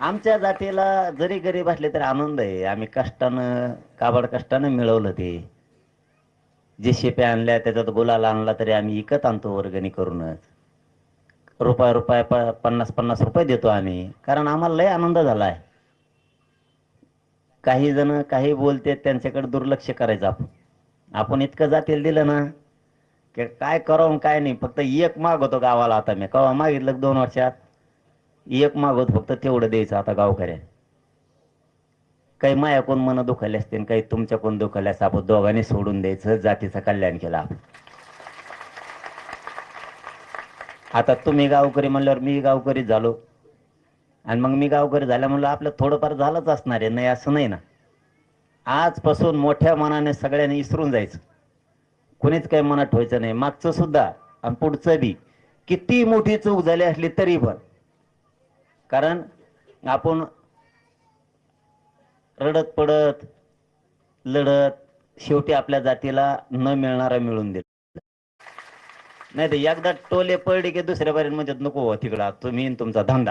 आमच्या जातीला जरी गरीब असले तरी आनंद आहे. आम्ही कष्टानं काबाड कष्टानं मिळवलं ते. जे शेप्या आणल्या त्याच्यात गुलाल आणला तरी आम्ही विकत आणतो वर्गणी करूनच. रुपया रुपया प पन्नास पन्नास रुपये देतो आम्ही. कारण आम्हाला लय आनंद झाला आहे काही जण काही बोलते त्यांच्याकडे दुर्लक्ष करायचं आपण. आपण इतकं जातील दिलं ना की काय करावं काय नाही. फक्त एक मागवतो गावाला आता मी. कवा मागितलं दोन वर्षात? एक मागवत फक्त तेवढं द्यायचं आता गावकऱ्या. काही माया कोण मन दुखायला असते काही तुमच्या कोण दुखायला असते आपण दोघांनी सोडून द्यायचं जातीचं कल्याण केलं आपण. आता तुम्ही गावकरी म्हणल्यावर मी गावकरी झालो. आणि मग मी गावकरी झाल्या म्हणलं आपलं थोडंफार झालंच असणार आहे नाही असं नाही ना. आजपासून मोठ्या मनाने सगळ्यांनी इसरून जायचं. कोणीच काही मनात ठेवायचं नाही. मागचं सुद्धा आणि पुढचं बी. किती मोठी चूक झाली असली तरी पण. कारण आपण रडत पडत लढत शेवटी आपल्या जातीला न मिळणारा मिळून दिला नाही तर एकदा टोले पडले की दुसऱ्या बारीत म्हणजे नको हो, तिकडा तुम्ही तुमचा धंदा.